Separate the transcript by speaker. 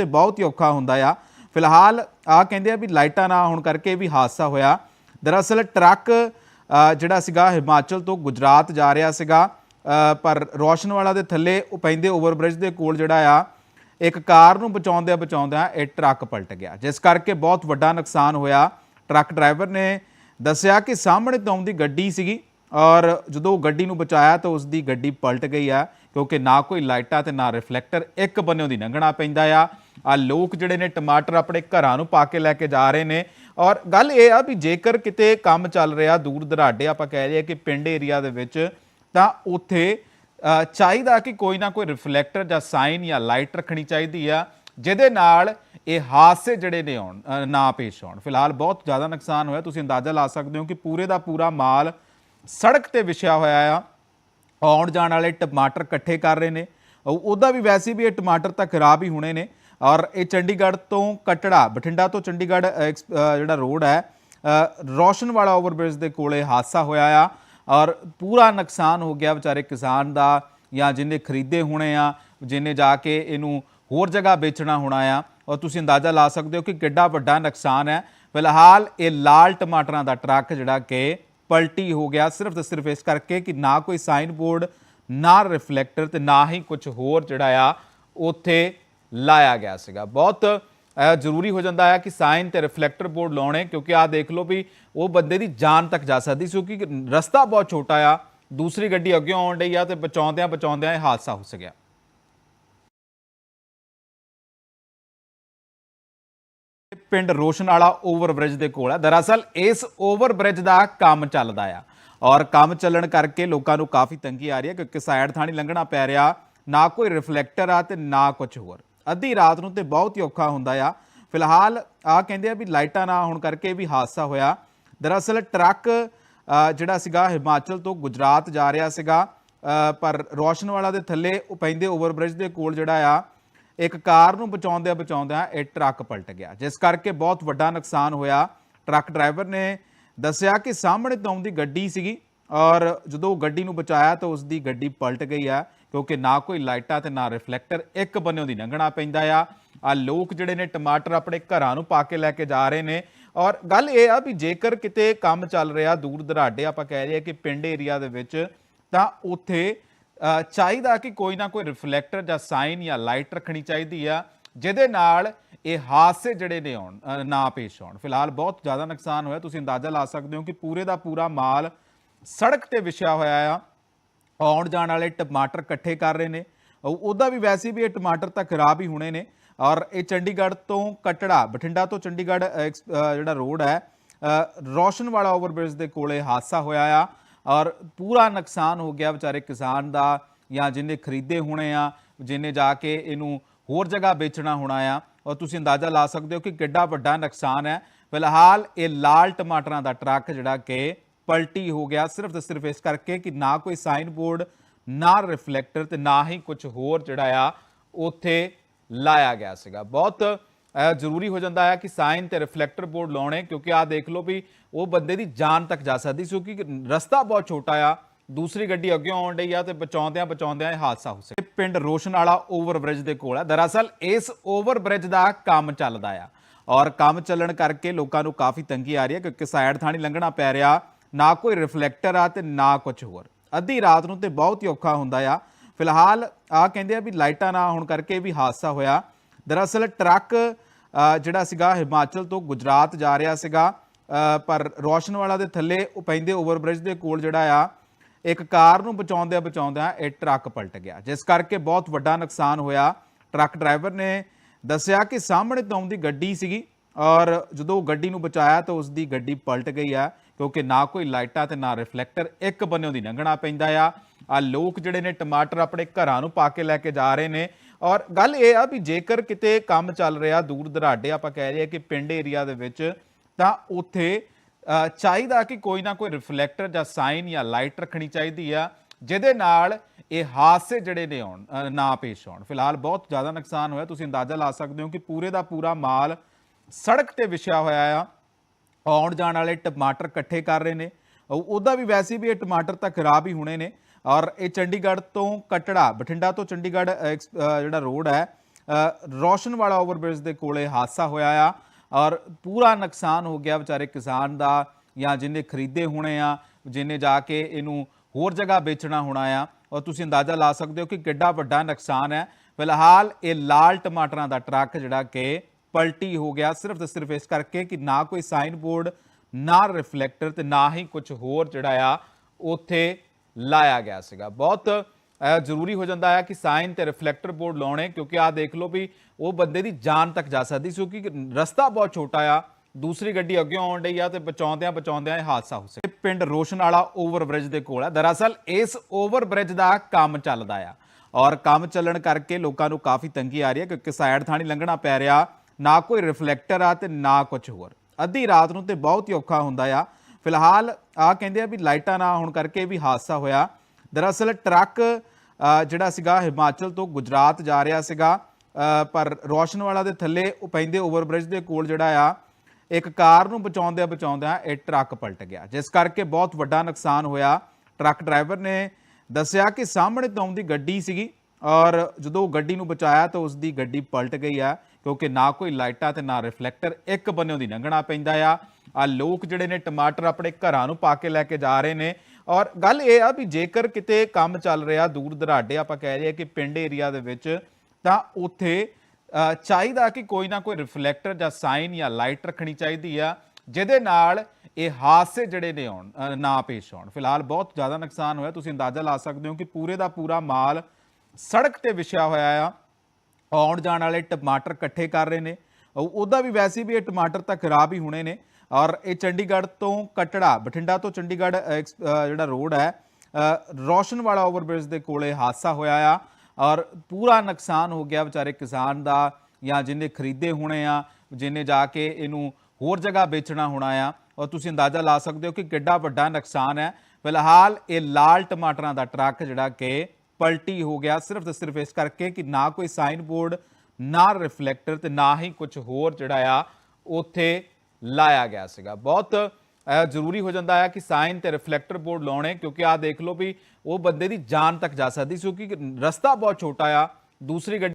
Speaker 1: ਤੇ ਬਹੁਤ ਹੀ ਔਖਾ ਹੁੰਦਾ ਆ। ਫਿਲਹਾਲ ਆ ਕਹਿੰਦੇ ਆ ਵੀ ਲਾਈਟਾਂ ਨਾ ਹੋਣ ਕਰਕੇ ਵੀ ਹਾਦਸਾ ਹੋਇਆ। ਦਰਅਸਲ ਟਰੱਕ ਜਿਹੜਾ ਸੀਗਾ ਹਿਮਾਚਲ ਤੋਂ ਗੁਜਰਾਤ ਜਾ ਰਿਹਾ ਸੀਗਾ। ਅ, ਪਰ ਰੋਸ਼ਨਵਾਲਾ ਦੇ ਥੱਲੇ ਉਹ ਪੈਂਦੇ ਓਵਰਬ੍ਰਿਜ ਦੇ ਕੋਲ ਜਿਹੜਾ ਆ ਇੱਕ ਕਾਰ ਨੂੰ ਬਚਾਉਂਦਿਆਂ ਬਚਾਉਂਦਿਆਂ ਇਹ ਟਰੱਕ ਪਲਟ ਗਿਆ। ਜਿਸ ਕਰਕੇ ਬਹੁਤ ਵੱਡਾ ਨੁਕਸਾਨ ਹੋਇਆ। ਟਰੱਕ ਡਰਾਈਵਰ ਨੇ ਦੱਸਿਆ ਕਿ ਸਾਹਮਣੇ ਤੋਂ ਆਉਂਦੀ ਗੱਡੀ ਸੀਗੀ ਔਰ ਜਦੋਂ ਉਹ ਗੱਡੀ ਨੂੰ ਬਚਾਇਆ ਤਾਂ ਉਸ ਦੀ ਗੱਡੀ ਪਲਟ ਗਈ ਆ, ਕਿਉਂਕਿ ਨਾ ਕੋਈ ਲਾਈਟਾਂ ਤੇ ਨਾ ਰਿਫਲੈਕਟਰ, ਇੱਕ ਬੰਨਿਓ ਦੀ ਲੰਘਣਾ ਪੈਂਦਾ ਆ। ਆ ਲੋਕ ਜਿਹੜੇ ਨੇ ਟਮਾਟਰ ਆਪਣੇ ਘਰਾਂ ਨੂੰ ਪਾ ਕੇ ਲੈ ਕੇ ਜਾ ਰਹੇ ਨੇ। ਔਰ ਗੱਲ ਇਹ ਆ ਵੀ ਜੇਕਰ ਕਿਤੇ ਕੰਮ ਚੱਲ ਰਿਹਾ ਦੂਰ ਦਰਾਡੇ, ਆਪਾਂ ਕਹਿ ਰਹੇ ਕਿ ਪਿੰਡ ਏਰੀਆ ਦੇ ਵਿੱਚ, ਤਾਂ ਉੱਥੇ ਚਾਹੀਦਾ ਕਿ ਕੋਈ ਨਾ ਕੋਈ ਰਿਫਲੈਕਟਰ ਜਾਂ ਸਾਈਨ ਜਾਂ ਲਾਈਟ ਰੱਖਣੀ ਚਾਹੀਦੀ ਆ, ਜਿਹਦੇ ਨਾਲ ਇਹ ਹਾਦਸੇ ਜਿਹੜੇ ਨੇ ਆਉਣ ਨਾ ਪੇਸ਼ ਆਉਣ ਫਿਲਹਾਲ ਬਹੁਤ ਜ਼ਿਆਦਾ ਨੁਕਸਾਨ ਹੋਇਆ। ਤੁਸੀਂ ਅੰਦਾਜ਼ਾ ਲਾ ਸਕਦੇ ਹੋ ਕਿ ਪੂਰੇ ਦਾ ਪੂਰਾ ਮਾਲ ਸੜਕ ਤੇ ਵਿਛਿਆ ਹੋਇਆ ਆ। ਆਉਣ ਜਾਣ ਵਾਲੇ ਟਮਾਟਰ ਇਕੱਠੇ ਕਰ ਰਹੇ ਨੇ। ਉਹਦਾ ਵੀ ਵੈਸੇ ਵੀ ਇਹ ਟਮਾਟਰ ਤਾਂ ਖਰਾਬ ਹੀ ਹੋਣੇ ਨੇ। ਔਰ ਇਹ ਚੰਡੀਗੜ੍ਹ ਤੋਂ ਕਟੜਾ ਬਠਿੰਡਾ ਤੋਂ ਚੰਡੀਗੜ੍ਹ ਐਕਸ- ਜਿਹੜਾ ਰੋਡ ਹੈ ਅ, ਰੋਸ਼ਨਵਾਲਾ ਓਵਰਬ੍ਰਿਜ ਦੇ ਕੋਲੇ ਹਾਦਸਾ ਹੋਇਆ ਆ। ਔਰ ਪੂਰਾ ਨੁਕਸਾਨ ਹੋ ਗਿਆ ਵਿਚਾਰੇ ਕਿਸਾਨ ਦਾ ਜਾਂ ਜਿਹਨੇ ਖਰੀਦੇ ਹੋਣੇ ਆ ਜਿਹਨੇ ਜਾ ਕੇ ਇਹਨੂੰ ਹੋਰ ਜਗ੍ਹਾ ਵੇਚਣਾ ਹੋਣਾ ਆ। ਔਰ ਤੁਸੀਂ ਅੰਦਾਜ਼ਾ ਲਾ ਸਕਦੇ ਹੋ ਕਿ ਕਿੱਡਾ ਵੱਡਾ ਨੁਕਸਾਨ ਹੈ। ਫਿਲਹਾਲ ਇਹ ਲਾਲ ਟਮਾਟਰਾਂ ਦਾ ਟਰੱਕ ਜਿਹੜਾ ਕਿ ਪਲਟੀ ਹੋ ਗਿਆ। ਸਿਰਫ ਤੇ ਸਿਰਫ ਇਸ ਕਰਕੇ ਕਿ ਨਾ ਕੋਈ ਸਾਈਨ ਬੋਰਡ ਨਾ ਰਿਫਲੈਕਟਰ ਤੇ ਨਾ ਹੀ ਕੁਝ ਹੋਰ ਜਿਹੜਾ ਆ, ਉੱਥੇ ਲਾਇਆ ਗਿਆ ਸੀਗਾ। ਬਹੁਤ ਜ਼ਰੂਰੀ ਹੋ ਜਾਂਦਾ ਹੈ ਕਿ ਸਾਈਨ ਤੇ ਰਿਫਲੈਕਟਰ ਬੋਰਡ ਲਾਉਣੇ, ਕਿਉਂਕਿ ਆ ਦੇਖ ਲਓ ਵੀ ਉਹ ਬੰਦੇ ਦੀ ਜਾਨ ਤੱਕ ਜਾ ਸਕਦੀ ਸੀ, ਕਿਉਂਕਿ ਰਸਤਾ ਬਹੁਤ ਛੋਟਾ ਆ, ਦੂਸਰੀ ਗੱਡੀ ਅੱਗੇ ਆਉਣ ਡਈ ਆ ਤੇ ਬਚਾਉਂਦਿਆਂ ਬਚਾਉਂਦਿਆਂ ਇਹ ਹਾਦਸਾ ਹੋ ਸਕਿਆ। ਪਿੰਡ ਰੋਸ਼ਨਾਲਾ ਓਵਰਬ੍ਰਿਜ ਦੇ ਕੋਲ ਹੈ। ਦਰਅਸਲ ਇਸ ਓਵਰਬ੍ਰਿਜ ਦਾ ਕੰਮ ਚੱਲਦਾ ਆ ਔਰ ਕੰਮ ਚੱਲਣ ਕਰਕੇ ਲੋਕਾਂ ਨੂੰ ਕਾਫੀ ਤੰਗੀ ਆ ਰਹੀ ਹੈ ਕਿਉਂਕਿ ਸਾਈਡ ਥਾਣੀ ਲੰਘਣਾ ਪੈ ਰਿਹਾ ਨਾ ਕੋਈ ਰਿਫਲੈਕਟਰ ਆ ਤੇ ਨਾ ਕੁਝ ਹੋਰ। ਅੱਧੀ ਰਾਤ ਨੂੰ ਤੇ ਬਹੁਤ ਹੀ ਔਖਾ ਹੁੰਦਾ ਆ। ਫਿਲਹਾਲ ਆ ਕਹਿੰਦੇ ਆ ਵੀ ਲਾਈਟਾਂ ਨਾ ਹੋਣ ਕਰਕੇ ਵੀ ਹਾਦਸਾ ਹੋਇਆ। ਦਰਅਸਲ ਟਰੱਕ ਜਿਹੜਾ ਸੀਗਾ ਹਿਮਾਚਲ ਤੋਂ ਗੁਜਰਾਤ ਜਾ ਰਿਹਾ ਸੀਗਾ। ਅ, ਪਰ ਰੋਸ਼ਨਵਾਲਾ ਦੇ ਥੱਲੇ ਉਹ ਪੈਂਦੇ ਓਵਰਬ੍ਰਿਜ ਦੇ ਕੋਲ ਜਿਹੜਾ ਆ ਇੱਕ ਕਾਰ ਨੂੰ ਬਚਾਉਂਦਿਆਂ ਬਚਾਉਂਦਿਆਂ ਇਹ ਟਰੱਕ ਪਲਟ ਗਿਆ, ਜਿਸ ਕਰਕੇ ਬਹੁਤ ਵੱਡਾ ਨੁਕਸਾਨ ਹੋਇਆ। ਟਰੱਕ ਡਰਾਈਵਰ ਨੇ ਦੱਸਿਆ ਕਿ ਸਾਹਮਣੇ ਤੋਂ ਆਉਂਦੀ ਗੱਡੀ ਸੀਗੀ ਔਰ ਜਦੋਂ ਉਹ ਗੱਡੀ ਨੂੰ ਬਚਾਇਆ ਤਾਂ ਉਸ ਦੀ ਗੱਡੀ ਪਲਟ ਗਈ ਆ ਕਿਉਂਕਿ ਨਾ ਕੋਈ ਲਾਈਟਾਂ ਤੇ ਨਾ ਰਿਫਲੈਕਟਰ, ਇੱਕ ਬੰਨਿਓ ਦੀ ਲੰਘਣਾ ਪੈਂਦਾ ਆ। ਆ ਲੋਕ ਜਿਹੜੇ ਨੇ ਟਮਾਟਰ ਆਪਣੇ ਘਰਾਂ ਨੂੰ ਪਾ ਕੇ ਲੈ ਕੇ ਜਾ ਰਹੇ ਨੇ ਔਰ ਗੱਲ ਇਹ ਆ ਵੀ ਜੇਕਰ ਕਿਤੇ ਕੰਮ ਚੱਲ ਰਿਹਾ ਦੂਰ ਦਰਾਡੇ ਆਪਾਂ ਕਹਿ ਰਹੇ ਕਿ ਪਿੰਡ ਏਰੀਆ ਦੇ ਵਿੱਚ, ਤਾਂ ਉੱਥੇ ਚਾਹੀਦਾ ਕਿ ਕੋਈ ਨਾ ਕੋਈ ਰਿਫਲੈਕਟਰ ਜਾਂ ਸਾਈਨ ਜਾਂ ਲਾਈਟ ਰੱਖਣੀ ਚਾਹੀਦੀ ਆ ਜਿਹਦੇ ਨਾਲ ਇਹ ਹਾਦਸੇ ਜਿਹੜੇ ਨੇ ਆਉਣ ਨਾ ਪੇਸ਼ ਆਉਣ। ਫਿਲਹਾਲ ਬਹੁਤ ਜ਼ਿਆਦਾ ਨੁਕਸਾਨ ਹੋਇਆ। ਤੁਸੀਂ ਅੰਦਾਜ਼ਾ ਲਾ ਸਕਦੇ ਹੋ ਕਿ ਪੂਰੇ ਦਾ ਪੂਰਾ ਮਾਲ ਸੜਕ ਤੇ ਵਿਛਿਆ ਹੋਇਆ ਆ। ਆਉਣ ਜਾਣ ਵਾਲੇ ਟਮਾਟਰ ਇਕੱਠੇ ਕਰ ਰਹੇ ਨੇ। ਉਹਦਾ ਵੀ ਵੈਸੇ ਵੀ ਇਹ ਟਮਾਟਰ ਤਾਂ ਖਰਾਬ ਹੀ ਹੋਣੇ ਨੇ। ਔਰ ਇਹ ਚੰਡੀਗੜ੍ਹ ਤੋਂ ਕਟੜਾ ਬਠਿੰਡਾ ਤੋਂ ਚੰਡੀਗੜ੍ਹ ਐਕਸ- ਜਿਹੜਾ ਰੋਡ ਹੈ ਅ, ਰੋਸ਼ਨਵਾਲਾ ਓਵਰਬ੍ਰਿਜ ਦੇ ਕੋਲੇ ਹਾਦਸਾ ਹੋਇਆ ਆ। ਔਰ ਪੂਰਾ ਨੁਕਸਾਨ ਹੋ ਗਿਆ ਵਿਚਾਰੇ ਕਿਸਾਨ ਦਾ ਜਾਂ ਜਿਹਨੇ ਖਰੀਦੇ ਹੋਣੇ ਆ ਜਿਹਨੇ ਜਾ ਕੇ ਇਹਨੂੰ ਹੋਰ ਜਗ੍ਹਾ ਵੇਚਣਾ ਹੋਣਾ ਆ, ਔਰ ਤੁਸੀਂ ਅੰਦਾਜ਼ਾ ਲਾ ਸਕਦੇ ਹੋ ਕਿ ਕਿੱਡਾ ਵੱਡਾ ਨੁਕਸਾਨ ਹੈ। ਫਿਲਹਾਲ ਇਹ ਲਾਲ ਟਮਾਟਰਾਂ ਦਾ ਟਰੱਕ ਜਿਹੜਾ ਕਿ ਪਲਟੀ ਹੋ ਗਿਆ ਸਿਰਫ ਤੇ ਸਿਰਫ ਇਸ ਕਰਕੇ ਕਿ ਨਾ ਕੋਈ ਸਾਈਨ ਬੋਰਡ, ਨਾ ਰਿਫਲੈਕਟਰ ਤੇ ਨਾ ਹੀ ਕੁਝ ਹੋਰ ਜਿਹੜਾ ਆ, ਉੱਥੇ ਲਾਇਆ ਗਿਆ ਸੀਗਾ। ਬਹੁਤ ਜ਼ਰੂਰੀ ਹੋ ਜਾਂਦਾ ਹੈ ਕਿ ਸਾਈਨ ਤੇ ਰਿਫਲੈਕਟਰ ਬੋਰਡ ਲਾਉਣੇ, ਕਿਉਂਕਿ ਆ ਦੇਖ ਲਓ ਵੀ ਉਹ ਬੰਦੇ ਦੀ ਜਾਨ ਤੱਕ ਜਾ ਸਕਦੀ ਸੀ, ਕਿਉਂਕਿ ਰਸਤਾ ਬਹੁਤ ਛੋਟਾ ਆ, ਦੂਸਰੀ ਗੱਡੀ ਅੱਗੇ ਆਉਣ ਡਈ ਆ ਤੇ ਬਚਾਉਂਦਿਆਂ ਬਚਾਉਂਦਿਆਂ ਇਹ ਹਾਦਸਾ ਹੋ ਸਕਿਆ। ਪਿੰਡ ਰੋਸ਼ਨ ਰੋਸ਼ਨਾਲਾ ਓਵਰਬ੍ਰਿਜ ਦੇ ਕੋਲ ਆ। ਦਰਅਸਲ ਇਸ ਓਵਰਬ੍ਰਿਜ ਦਾ ਕੰਮ ਚੱਲਦਾ ਆ ਔਰ ਕੰਮ ਚੱਲਣ ਕਰਕੇ ਲੋਕਾਂ ਨੂੰ ਕਾਫੀ ਤੰਗੀ ਆ ਰਹੀ ਹੈ, ਕਿਉਂਕਿ ਸਾਈਡ ਥਾਣੀ ਲੰਘਣਾ ਪੈ ਰਿਹਾ, ਨਾ ਕੋਈ ਰਿਫਲੈਕਟਰ ਆ ਤੇ ਨਾ ਕੁਝ ਹੋਰ। ਅੱਧੀ ਰਾਤ ਨੂੰ ਤੇ ਬਹੁਤ ਹੀ ਔਖਾ ਹੁੰਦਾ ਆ। ਫਿਲਹਾਲ ਆ ਕਹਿੰਦੇ ਆ ਵੀ ਲਾਈਟਾਂ ਨਾ ਹੋਣ ਕਰਕੇ ਵੀ ਹਾਦਸਾ ਹੋਇਆ। ਦਰਅਸਲ ਟਰੱਕ ਜਿਹੜਾ ਸੀਗਾ ਹਿਮਾਚਲ ਤੋਂ ਗੁਜਰਾਤ ਜਾ ਰਿਹਾ ਸੀਗਾ ਅ, ਪਰ ਰੋਸ਼ਨਵਾਲਾ ਦੇ ਥੱਲੇ ਉਹ ਪੈਂਦੇ ਓਵਰਬ੍ਰਿਜ ਦੇ ਕੋਲ ਜਿਹੜਾ ਆ ਇੱਕ ਕਾਰ ਨੂੰ ਬਚਾਉਂਦਿਆਂ ਬਚਾਉਂਦਿਆਂ ਇਹ ਟਰੱਕ ਪਲਟ ਗਿਆ। ਜਿਸ ਕਰਕੇ ਬਹੁਤ ਵੱਡਾ ਨੁਕਸਾਨ ਹੋਇਆ। ਟਰੱਕ ਡਰਾਈਵਰ ਨੇ ਦੱਸਿਆ ਕਿ ਸਾਹਮਣੇ ਤੋਂ ਆਉਂਦੀ ਗੱਡੀ ਸੀਗੀ ਔਰ ਜਦੋਂ ਉਹ ਗੱਡੀ ਨੂੰ ਬਚਾਇਆ ਤਾਂ ਉਸ ਦੀ ਗੱਡੀ ਪਲਟ ਗਈ ਆ ਕਿਉਂਕਿ ਨਾ ਕੋਈ ਲਾਈਟਾਂ ਤੇ ਨਾ ਰਿਫਲੈਕਟਰ ਇੱਕ ਬੰਨਿਓ ਦੀ ਲੰਘਣਾ ਪੈਂਦਾ ਆ। ਆ ਲੋਕ ਜਿਹੜੇ ਨੇ ਟਮਾਟਰ ਆਪਣੇ ਘਰਾਂ ਨੂੰ ਪਾ ਕੇ ਲੈ ਕੇ ਜਾ ਰਹੇ ਨੇ। ਔਰ ਗੱਲ ਇਹ ਆ ਵੀ ਜੇਕਰ ਕਿਤੇ ਕੰਮ ਚੱਲ ਰਿਹਾ, ਦੂਰ ਦਰਾਡੇ ਆਪਾਂ ਕਹਿ ਰਹੇ ਕਿ ਪਿੰਡ ਏਰੀਆ ਦੇ ਵਿੱਚ, ਤਾਂ ਉੱਥੇ ਚਾਹੀਦਾ ਕਿ ਕੋਈ ਨਾ ਕੋਈ ਰਿਫਲੈਕਟਰ ਜਾਂ ਸਾਈਨ ਜਾਂ ਲਾਈਟ ਰੱਖਣੀ ਚਾਹੀਦੀ ਆ, ਜਿਹਦੇ ਨਾਲ ਇਹ ਹਾਦਸੇ ਜਿਹੜੇ ਨੇ ਆਉਣ ਨਾ ਪੇਸ਼ ਆਉਣ ਫਿਲਹਾਲ ਬਹੁਤ ਜ਼ਿਆਦਾ ਨੁਕਸਾਨ ਹੋਇਆ। ਤੁਸੀਂ ਅੰਦਾਜ਼ਾ ਲਾ ਸਕਦੇ ਹੋ ਕਿ ਪੂਰੇ ਦਾ ਪੂਰਾ ਮਾਲ ਸੜਕ ਤੇ ਵਿਛਿਆ ਹੋਇਆ ਆ। ਆਉਣ ਜਾਣ ਵਾਲੇ ਟਮਾਟਰ ਇਕੱਠੇ ਕਰ ਰਹੇ ਨੇ। ਉਹ- ਉਹਦਾ ਵੀ ਵੈਸੇ ਵੀ ਇਹ ਟਮਾਟਰ ਤਾਂ ਖਰਾਬ ਹੀ ਹੋਣੇ ਨੇ। ਔਰ ਇਹ ਚੰਡੀਗੜ੍ਹ ਤੋਂ ਕਟੜਾ ਬਠਿੰਡਾ ਤੋਂ ਚੰਡੀਗੜ੍ਹ ਐਕਸ- ਜਿਹੜਾ ਰੋਡ ਹੈ ਅ, ਵਾਲਾ ਓਵਰਬ੍ਰਿਜ ਦੇ ਕੋਲੇ ਹਾਦਸਾ ਹੋਇਆ ਆ ਔਰ ਪੂਰਾ ਨੁਕਸਾਨ ਹੋ ਗਿਆ ਵਿਚਾਰੇ ਕਿਸਾਨ ਦਾ ਜਾਂ ਜਿਹਨੇ ਖਰੀਦੇ ਹੋਣੇ ਆ ਜਿਹਨੇ ਜਾ ਕੇ ਇਹਨੂੰ ਹੋਰ ਜਗ੍ਹਾ ਵੇਚਣਾ ਹੋਣਾ ਆ। ਔਰ ਤੁਸੀਂ ਅੰਦਾਜ਼ਾ ਲਾ ਸਕਦੇ ਹੋ ਕਿ ਕਿੱਡਾ ਵੱਡਾ ਨੁਕਸਾਨ ਹੈ। ਫਿਲਹਾਲ ਇਹ ਲਾਲ ਟਮਾਟਰਾਂ ਦਾ ਟਰੱਕ ਜਿਹੜਾ ਕਿ ਪਲਟੀ ਹੋ ਗਿਆ। ਸਿਰਫ ਤੇ ਸਿਰਫ ਇਸ ਕਰਕੇ ਕਿ ਨਾ ਕੋਈ ਸਾਈਨ ਬੋਰਡ ਨਾ ਰਿਫਲੈਕਟਰ ਤੇ ਨਾ ਹੀ ਕੁਝ ਹੋਰ ਜਿਹੜਾ ਆ ਉੱਥੇ ਲਾਇਆ ਗਿਆ ਸੀਗਾ। ਬਹੁਤ ਜ਼ਰੂਰੀ ਹੋ ਜਾਂਦਾ ਹੈ ਕਿ ਸਾਈਨ ਤੇ ਰਿਫਲੈਕਟਰ ਬੋਰਡ ਲਾਉਣੇ, ਕਿਉਂਕਿ ਆਹ ਦੇਖ ਲਓ ਵੀ ਉਹ ਬੰਦੇ ਦੀ ਜਾਨ ਤੱਕ ਜਾ ਸਕਦੀ ਸੀ, ਕਿਉਂਕਿ ਰਸਤਾ ਬਹੁਤ ਛੋਟਾ ਆ, ਦੂਸਰੀ ਗੱਡੀ ਅੱਗੇ ਆਉਣ ਡਈ ਆ ਤੇ ਬਚਾਉਂਦਿਆਂ ਬਚਾਉਂਦਿਆਂ ਇਹ ਹਾਦਸਾ ਹੋ ਸਕਿਆ। ਪਿੰਡ ਰੋਸ਼ਨ ਵਾਲਾ ਓਵਰਬ੍ਰਿਜ ਦੇ ਕੋਲ ਆ। ਦਰਅਸਲ ਇਸ ਓਵਰਬ੍ਰਿਜ ਦਾ ਕੰਮ ਚੱਲਦਾ ਆ ਔਰ ਕੰਮ ਚੱਲਣ ਕਰਕੇ ਲੋਕਾਂ ਨੂੰ ਕਾਫੀ ਤੰਗੀ ਆ ਰਹੀ ਹੈ, ਕਿਉਂਕਿ ਸਾਈਡ ਥਾਣੀ ਲੰਘਣਾ ਪੈ ਰਿਹਾ, ਨਾ ਕੋਈ ਰਿਫਲੈਕਟਰ ਆ ਤੇ ਨਾ ਕੁਝ ਹੋਰ। ਅੱਧੀ ਰਾਤ ਨੂੰ ਤੇ ਬਹੁਤ ਹੀ ਔਖਾ ਹੁੰਦਾ ਆ। ਫਿਲਹਾਲ ਆ ਕਹਿੰਦੇ ਆ ਵੀ ਲਾਈਟਾਂ ਨਾ ਹੋਣ ਕਰਕੇ ਵੀ ਹਾਦਸਾ ਹੋਇਆ। ਦਰਅਸਲ ਟਰੱਕ ਜਿਹੜਾ ਸੀਗਾ ਹਿਮਾਚਲ ਤੋਂ ਗੁਜਰਾਤ ਜਾ ਰਿਹਾ ਸੀਗਾ। ਅ, ਪਰ ਰੋਸ਼ਨਵਾਲਾ ਦੇ ਥੱਲੇ ਉਹ ਪੈਂਦੇ ਓਵਰਬ੍ਰਿਜ ਦੇ ਕੋਲ ਜਿਹੜਾ ਆ ਇੱਕ ਕਾਰ ਨੂੰ ਬਚਾਉਂਦਿਆਂ ਬਚਾਉਂਦਿਆਂ ਇਹ ਟਰੱਕ ਪਲਟ ਗਿਆ। ਜਿਸ ਕਰਕੇ ਬਹੁਤ ਵੱਡਾ ਨੁਕਸਾਨ ਹੋਇਆ। ਟਰੱਕ ਡਰਾਈਵਰ ਨੇ ਦੱਸਿਆ ਕਿ ਸਾਹਮਣੇ ਤੋਂ ਆਉਂਦੀ ਗੱਡੀ ਸੀਗੀ ਔਰ ਜਦੋਂ ਉਹ ਗੱਡੀ ਨੂੰ ਬਚਾਇਆ ਤਾਂ ਉਸ ਦੀ ਗੱਡੀ ਪਲਟ ਗਈ ਆ। ਕਿਉਂਕਿ ਨਾ ਕੋਈ ਲਾਈਟਾਂ ਤੇ ਨਾ ਰਿਫਲੈਕਟਰ, ਇੱਕ ਬੰਨਿਓ ਦੀ ਲੰਘਣਾ ਪੈਂਦਾ ਆ। ਆ ਲੋਕ ਜਿਹੜੇ ਨੇ ਟਮਾਟਰ ਆਪਣੇ ਘਰਾਂ ਨੂੰ ਪਾ ਕੇ ਲੈ ਕੇ ਜਾ ਰਹੇ ਨੇ। ਔਰ ਗੱਲ ਇਹ ਆ ਵੀ ਜੇਕਰ ਕਿਤੇ ਕੰਮ ਚੱਲ ਰਿਹਾ, ਦੂਰ ਦਰਾਡੇ ਆਪਾਂ ਕਹਿ ਰਹੇ ਆ ਕਿ ਪਿੰਡ ਏਰੀਆ ਦੇ ਵਿੱਚ, ਤਾਂ ਉੱਥੇ ਚਾਹੀਦਾ ਕਿ ਕੋਈ ਨਾ ਕੋਈ ਰਿਫਲੈਕਟਰ ਜਾਂ ਸਾਈਨ ਜਾਂ ਲਾਈਟ ਰੱਖਣੀ ਚਾਹੀਦੀ ਆ, ਜਿਹਦੇ ਨਾਲ ਇਹ ਹਾਦਸੇ ਜਿਹੜੇ ਨੇ ਆਉਣ ਨਾ ਪੇਸ਼ ਆਉਣ ਫਿਲਹਾਲ ਬਹੁਤ ਜ਼ਿਆਦਾ ਨੁਕਸਾਨ ਹੋਇਆ। ਤੁਸੀਂ ਅੰਦਾਜ਼ਾ ਲਾ ਸਕਦੇ ਹੋ ਕਿ ਪੂਰੇ ਦਾ ਪੂਰਾ ਮਾਲ ਸੜਕ ਤੇ ਵਿਛਿਆ ਹੋਇਆ ਆ। ਆਉਣ ਜਾਣ ਵਾਲੇ ਟਮਾਟਰ ਇਕੱਠੇ ਕਰ ਰਹੇ ਨੇ। ਉਹਦਾ ਵੀ ਵੈਸੇ ਵੀ ਇਹ ਟਮਾਟਰ ਤਾਂ ਖਰਾਬ ਹੀ ਹੋਣੇ ਨੇ। ਔਰ ਇਹ ਚੰਡੀਗੜ੍ਹ ਤੋਂ ਕਟੜਾ ਬਠਿੰਡਾ ਤੋਂ ਚੰਡੀਗੜ੍ਹ ਐਕਸ- ਜਿਹੜਾ ਰੋਡ ਹੈ ਅ, ਰੋਸ਼ਨ ਵਾਲਾ ਓਵਰਬ੍ਰਿਜ ਦੇ ਕੋਲੇ ਹਾਦਸਾ ਹੋਇਆ ਆ। ਔਰ ਪੂਰਾ ਨੁਕਸਾਨ ਹੋ ਗਿਆ ਵਿਚਾਰੇ ਕਿਸਾਨ ਦਾ ਜਾਂ ਜਿਹਨੇ ਖਰੀਦੇ ਹੋਣੇ ਆ ਜਿਹਨੇ ਜਾ ਕੇ ਇਹਨੂੰ ਹੋਰ ਜਗ੍ਹਾ ਵੇਚਣਾ ਹੋਣਾ ਆ। ਔਰ ਤੁਸੀਂ ਅੰਦਾਜ਼ਾ ਲਾ ਸਕਦੇ ਹੋ ਕਿ ਕਿੱਡਾ ਵੱਡਾ ਨੁਕਸਾਨ ਹੈ। ਫਿਲਹਾਲ ਇਹ ਲਾਲ ਟਮਾਟਰਾਂ ਦਾ ਟਰੱਕ ਜਿਹੜਾ ਕਿ ਪਲਟੀ ਹੋ ਗਿਆ। ਸਿਰਫ ਤੇ ਸਿਰਫ ਇਸ ਕਰਕੇ ਕਿ ਨਾ ਕੋਈ ਸਾਈਨ ਬੋਰਡ ਨਾ ਰਿਫਲੈਕਟਰ ਤੇ ਨਾ ਹੀ ਕੁਝ ਹੋਰ ਜਿਹੜਾ ਆ, ਉੱਥੇ ਲਾਇਆ ਗਿਆ ਸੀਗਾ। ਬਹੁਤ ਜ਼ਰੂਰੀ ਹੋ ਜਾਂਦਾ ਹੈ ਕਿ ਸਾਈਨ ਤੇ ਰਿਫਲੈਕਟਰ ਬੋਰਡ ਲਾਉਣੇ, ਕਿਉਂਕਿ ਆਹ ਦੇਖ ਲਓ ਵੀ ਉਹ ਬੰਦੇ ਦੀ ਜਾਨ ਤੱਕ ਜਾ ਸਕਦੀ ਸੀ, ਕਿਉਂਕਿ ਰਸਤਾ ਬਹੁਤ ਛੋਟਾ ਆ, ਦੂਸਰੀ ਗੱਡੀ